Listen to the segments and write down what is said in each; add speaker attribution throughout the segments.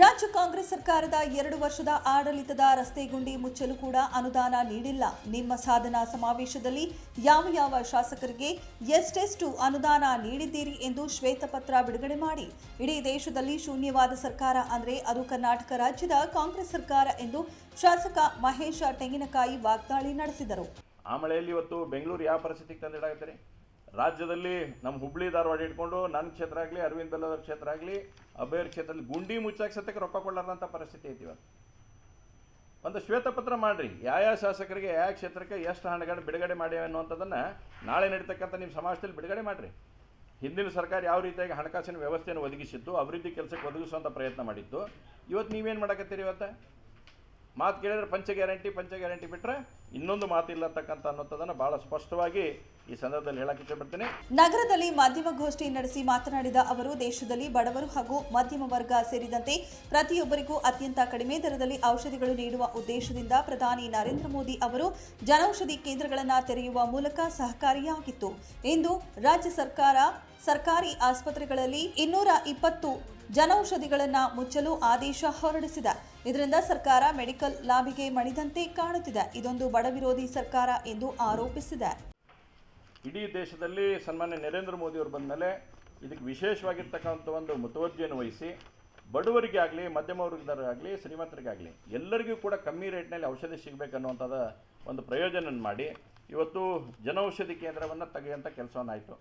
Speaker 1: ರಾಜ್ಯ ಕಾಂಗ್ರೆಸ್ ಸರ್ಕಾರದ ಎರಡು ವರ್ಷದ ಆಡಳಿತದ ರಸ್ತೆ ಗುಂಡಿ ಮುಚ್ಚಲು ಕೂಡ ಅನುದಾನ ನೀಡಿಲ್ಲ. ನಿಮ್ಮ ಸಾಧನಾ ಸಮಾವೇಶದಲ್ಲಿ ಯಾವ ಯಾವ ಶಾಸಕರಿಗೆ ಎಷ್ಟೆಷ್ಟು ಅನುದಾನ ನೀಡಿದ್ದೀರಿ ಎಂದು ಶ್ವೇತಪತ್ರ ಬಿಡುಗಡೆ ಮಾಡಿ. ಇಡೀ ದೇಶದಲ್ಲಿ ಶೂನ್ಯವಾದ ಸರ್ಕಾರ ಅಂದ್ರೆ ಅದು ಕರ್ನಾಟಕ ರಾಜ್ಯದ ಕಾಂಗ್ರೆಸ್ ಸರ್ಕಾರ ಎಂದು ಶಾಸಕ ಮಹೇಶ ತೆಂಗಿನಕಾಯಿ ವಾಗ್ದಾಳಿ ನಡೆಸಿದರು.
Speaker 2: ಆ ಮಳೆಯಲ್ಲಿ ಇವತ್ತು ಬೆಂಗಳೂರು ಯಾವ ಪರಿಸ್ಥಿತಿಗೆ ತಂದಿಡಾಕತ್ತೀರಿ ರಾಜ್ಯದಲ್ಲಿ ನಮ್ಮ ಹುಬ್ಳಿ ಧಾರವಾಡ ಇಟ್ಕೊಂಡು ನನ್ನ ಕ್ಷೇತ್ರ ಆಗಲಿ, ಅರವಿಂದ್ ಬೆಲ್ಲದವ್ರ ಕ್ಷೇತ್ರ ಆಗಲಿ, ಅಭಯರ್ ಕ್ಷೇತ್ರದಲ್ಲಿ ಗುಂಡಿ ಮುಚ್ಚಾಕ್ ಸತ್ಯಕ್ಕೆ ರೊಕ್ಕ ಕೊಡಲಾರಂಥ ಪರಿಸ್ಥಿತಿ ಐತಿ ಇವತ್ತು ಒಂದು ಶ್ವೇತಪತ್ರ ಮಾಡಿರಿ. ಯಾವ ಯಾವ ಶಾಸಕರಿಗೆ, ಯಾವ ಕ್ಷೇತ್ರಕ್ಕೆ ಎಷ್ಟು ಹಣಗಳು ಬಿಡುಗಡೆ ಮಾಡಿ ಅನ್ನುವಂಥದ್ದನ್ನು ನಾಳೆ ನಡೀತಕ್ಕಂಥ ನಿಮ್ಮ ಸಮಾಜದಲ್ಲಿ ಬಿಡುಗಡೆ ಮಾಡಿರಿ. ಹಿಂದಿನ ಸರ್ಕಾರ ಯಾವ ರೀತಿಯಾಗಿ ಹಣಕಾಸಿನ ವ್ಯವಸ್ಥೆಯನ್ನು ಒದಗಿಸಿತ್ತು, ಅಭಿವೃದ್ಧಿ ಕೆಲಸಕ್ಕೆ ಒದಗಿಸುವಂಥ ಪ್ರಯತ್ನ ಮಾಡಿತ್ತು. ಇವತ್ತು ನೀವೇನು ಮಾಡಕತ್ತೀರಿ ಇವತ್ತು? ಮಾತು ಕೇಳಿದರೆ ಪಂಚ ಗ್ಯಾರಂಟಿ ಪಂಚ ಗ್ಯಾರಂಟಿ ಬಿಟ್ಟರೆ ಇನ್ನೊಂದು ಮಾತಿಲ್ಲ ಅಂತಕ್ಕಂಥ ಅನ್ನೋದನ್ನು ಬಹಳ ಸ್ಪಷ್ಟವಾಗಿ ಈ ಸಂದರ್ಭದಲ್ಲಿ ಹೇಳಕ್ಕೆ ಇಷ್ಟಪಡ್ತೀನಿ.
Speaker 1: ನಗರದಲ್ಲಿ ಮಾಧ್ಯಮಗೋಷ್ಠಿ ನಡೆಸಿ ಮಾತನಾಡಿದ ಅವರು, ದೇಶದಲ್ಲಿ ಬಡವರು ಹಾಗೂ ಮಧ್ಯಮ ವರ್ಗ ಸೇರಿದಂತೆ ಪ್ರತಿಯೊಬ್ಬರಿಗೂ ಅತ್ಯಂತ ಕಡಿಮೆ ದರದಲ್ಲಿ ಔಷಧಿಗಳು ನೀಡುವ ಉದ್ದೇಶದಿಂದ ಪ್ರಧಾನಿ ನರೇಂದ್ರ ಮೋದಿ ಅವರು ಜನೌಷಧಿ ಕೇಂದ್ರಗಳನ್ನು ತೆರೆಯುವ ಮೂಲಕ ಸಹಕಾರಿಯಾಗಿತ್ತು. ಇಂದು ರಾಜ್ಯ ಸರ್ಕಾರ ಸರ್ಕಾರಿ ಆಸ್ಪತ್ರೆಗಳಲ್ಲಿ ಇನ್ನೂರ ಇಪ್ಪತ್ತು ಜನೌಷಧಿಗಳನ್ನ ಮುಚ್ಚಲು ಆದೇಶ ಹೊರಡಿಸಿದೆ. ಇದರಿಂದ ಸರ್ಕಾರ ಮೆಡಿಕಲ್ ಲಾಭಿಗೆ ಮಣಿದಂತೆ ಕಾಣುತ್ತಿದೆ. ಇದೊಂದು ಬಡ ವಿರೋಧಿ ಸರ್ಕಾರ ಎಂದು ಆರೋಪಿಸಿದೆ.
Speaker 2: ಇಡೀ ದೇಶದಲ್ಲಿ ಸನ್ಮಾನ್ಯ ನರೇಂದ್ರ ಮೋದಿಯವರು ಬಂದ ಮೇಲೆ ಇದಕ್ಕೆ ವಿಶೇಷವಾಗಿರ್ತಕ್ಕಂಥ ಒಂದು ಮುತುವರ್ಜಿಯನ್ನು ವಹಿಸಿ, ಬಡವರಿಗೆ ಆಗಲಿ, ಮಧ್ಯಮ ವರ್ಗದವರಾಗಲಿ ಶ್ರೀಮಂತರಿಗಾಗಲಿ ಎಲ್ಲರಿಗೂ ಕೂಡ ಕಮ್ಮಿ ರೇಟ್ನಲ್ಲಿ ಔಷಧಿ ಸಿಗಬೇಕನ್ನುವಂಥದ್ದು ಒಂದು ಪ್ರಯೋಜನ ಮಾಡಿ ಇವತ್ತು ಜನೌಷಧಿ ಕೇಂದ್ರವನ್ನು ತೆಗೆಯುವಂಥ ಕೆಲಸವನ್ನಾಯಿತು.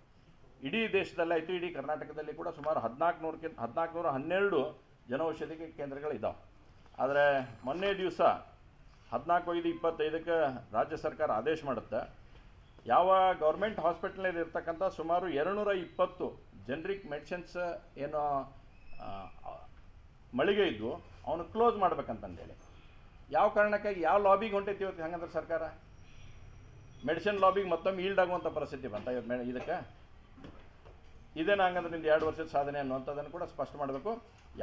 Speaker 2: ಇಡೀ ದೇಶದಲ್ಲಾಯಿತು, ಇಡೀ ಕರ್ನಾಟಕದಲ್ಲಿ ಕೂಡ ಸುಮಾರು ಹದಿನಾಲ್ಕು ನೂರಕ್ಕಿಂತ ಹದಿನಾಲ್ಕು ನೂರ ಹನ್ನೆರಡು ಜನೌಷಧಿ ಕೇಂದ್ರಗಳಿದ್ದಾವೆ ಆದರೆ ಮೊನ್ನೆ ದಿವಸ ಹದಿನಾಲ್ಕು ಐದು ಇಪ್ಪತ್ತೈದಕ್ಕೆ ರಾಜ್ಯ ಸರ್ಕಾರ ಆದೇಶ ಮಾಡುತ್ತೆ. ಯಾವ ಗೌರ್ಮೆಂಟ್ ಹಾಸ್ಪಿಟ್ಲಲ್ಲಿ ಇರ್ತಕ್ಕಂಥ ಸುಮಾರು ಎರಡುನೂರ ಇಪ್ಪತ್ತು ಜನ್ರಿಕ್ ಮೆಡಿಸಿನ್ಸ್ ಏನು ಮಳಿಗೆ ಇದ್ದು ಅವನು ಕ್ಲೋಸ್ ಮಾಡ್ಬೇಕಂತಂದೇಳಿ. ಯಾವ ಕಾರಣಕ್ಕಾಗಿ, ಯಾವ ಲಾಬಿಗೆ ಹೊಂಟೈತಿ ಇವತ್ತು ಹಂಗಂದ್ರೆ ಸರ್ಕಾರ? ಮೆಡಿಸಿನ್ ಲಾಬಿಗೆ ಮತ್ತೊಮ್ಮೆ ಈಲ್ಡ್ ಆಗುವಂಥ ಪರಿಸ್ಥಿತಿ ಬಂತ ಇವತ್ತು ಮೇ ಇದಕ್ಕೆ? ಇದೇನು ನಾಂಗಂದ್ರೆ ನಿಂದು ಎರಡು ವರ್ಷದ ಸಾಧನೆ ಅನ್ನುವಂಥದ್ದನ್ನು ಕೂಡ ಸ್ಪಷ್ಟ ಮಾಡಬೇಕು.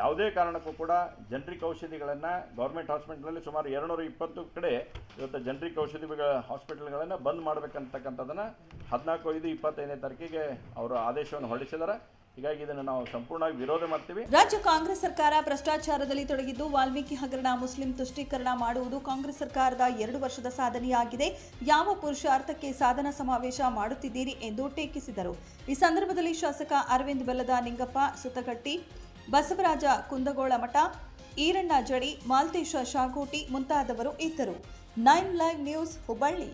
Speaker 2: ಯಾವುದೇ ಕಾರಣಕ್ಕೂ ಕೂಡ ಜನರಿಕ್ ಔಷಧಿಗಳನ್ನು ಗೌರ್ಮೆಂಟ್ ಹಾಸ್ಪಿಟ್ಲಲ್ಲಿ ಸುಮಾರು ಎರಡುನೂರ ಇಪ್ಪತ್ತು ಕಡೆ ಇವತ್ತು ಜನರಿಕ್ ಔಷಧಿಗಳ ಹಾಸ್ಪಿಟಲ್ಗಳನ್ನು ಬಂದ್ ಮಾಡಬೇಕಂತಕ್ಕಂಥದ್ದನ್ನು ಹದಿನಾಲ್ಕು ಐದು ಇಪ್ಪತ್ತೈದನೇ ತಾರೀಕಿಗೆ ಅವರು ಆದೇಶವನ್ನು ಹೊರಡಿಸಿದ್ದಾರೆ. ಹೀಗಾಗಿ ಇದನ್ನು ನಾವು ಸಂಪೂರ್ಣವಾಗಿ ವಿರೋಧ ಮಾಡ್ತೀವಿ.
Speaker 1: ರಾಜ್ಯ ಕಾಂಗ್ರೆಸ್ ಸರ್ಕಾರ ಭ್ರಷ್ಟಾಚಾರದಲ್ಲಿ ತೊಡಗಿದ್ದು, ವಾಲ್ಮೀಕಿ ಹಗರಣ, ಮುಸ್ಲಿಂ ತುಷ್ಟೀಕರಣ ಮಾಡುವುದು ಕಾಂಗ್ರೆಸ್ ಸರ್ಕಾರದ ಎರಡು ವರ್ಷದ ಸಾಧನೆಯಾಗಿದೆ. ಯಾವ ಪುರುಷಾರ್ಥಕ್ಕೆ ಸಾಧನ ಸಮಾವೇಶ ಮಾಡುತ್ತಿದ್ದೀರಿ ಎಂದು ಟೀಕಿಸಿದರು. ಈ ಸಂದರ್ಭದಲ್ಲಿ ಶಾಸಕ ಅರವಿಂದ್ ಬೆಲ್ಲದ ನಿಂಗಪ್ಪ, ಸುತ್ತಗಟ್ಟಿ, ಬಸವರಾಜ ಕುಂದಗೋಳ ಮಠ, ಈರಣ್ಣ ಜಡಿ, ಮಾಲ್ತೇಶ ಶಾಗೋಟಿ ಮುಂತಾದವರು ಇದ್ದರು. Nine live news Hubballi.